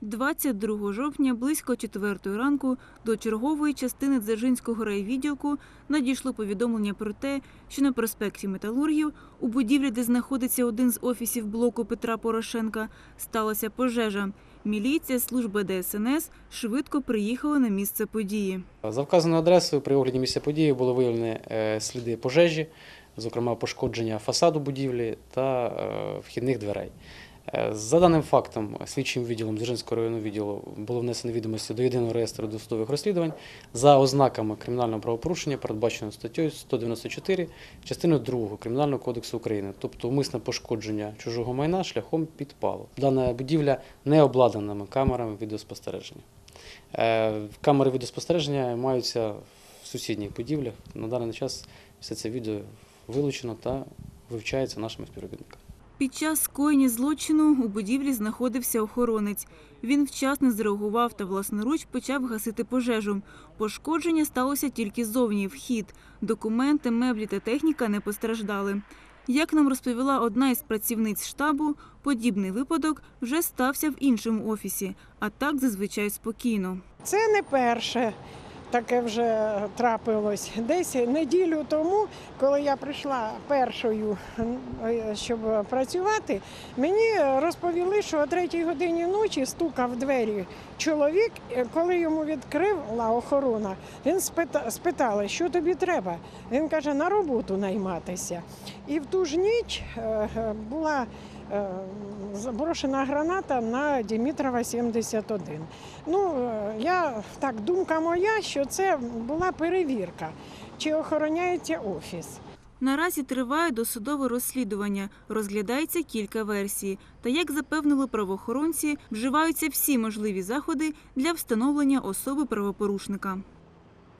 22 жовтня близько 4 ранку до чергової частини Дзержинського райвідділку надійшло повідомлення про те, що на проспекті Металургів у будівлі, де знаходиться один з офісів блоку Петра Порошенка, сталася пожежа. Міліція, служба ДСНС швидко приїхали на місце події. За вказаною адресою при огляді місця події було виявлені е, сліди пожежі, зокрема пошкодження фасаду будівлі та е, вхідних дверей. Е, За даним фактом, слідчим відділом Дзержинського районного відділу було внесено відомості до єдиного реєстру досудових розслідувань за ознаками кримінального правопорушення, передбаченого статтею 194 частиною 2 Кримінального кодексу України, тобто умисне пошкодження чужого майна шляхом підпалу. Дана будівля не обладнана камерами відеоспостереження. Е, Камери відеоспостереження маються в сусідніх будівлях. На даний час все це відео вилучено та вивчається нашими співробітниками. Під час скоєння злочину у будівлі знаходився охоронець. Він вчасно зреагував та власноруч почав гасити пожежу. Пошкодження сталося тільки зовні вхід. Документи, меблі та техніка не постраждали. Як нам розповіла одна із працівниць штабу, подібний випадок вже стався в іншому офісі, а так зазвичай спокійно. Це не перше таке вже трапилось. Десь неділю тому, коли я прийшла першою, е, щоб працювати, мені розповіли, що о третій годині ночі стукав двері чоловік. Е, Коли йому відкрила охорона, він спита- спитали, що тобі треба. Він каже, на роботу найматися. І в ту ж ніч е, е, була е, заброшена граната на Дімітрова 71. Ну, я так, думка моя, що це була перевірка, чи охороняється офіс. Наразі триває досудове розслідування, розглядається кілька версій. Та, як запевнили правоохоронці, вживаються всі можливі заходи для встановлення особи правопорушника.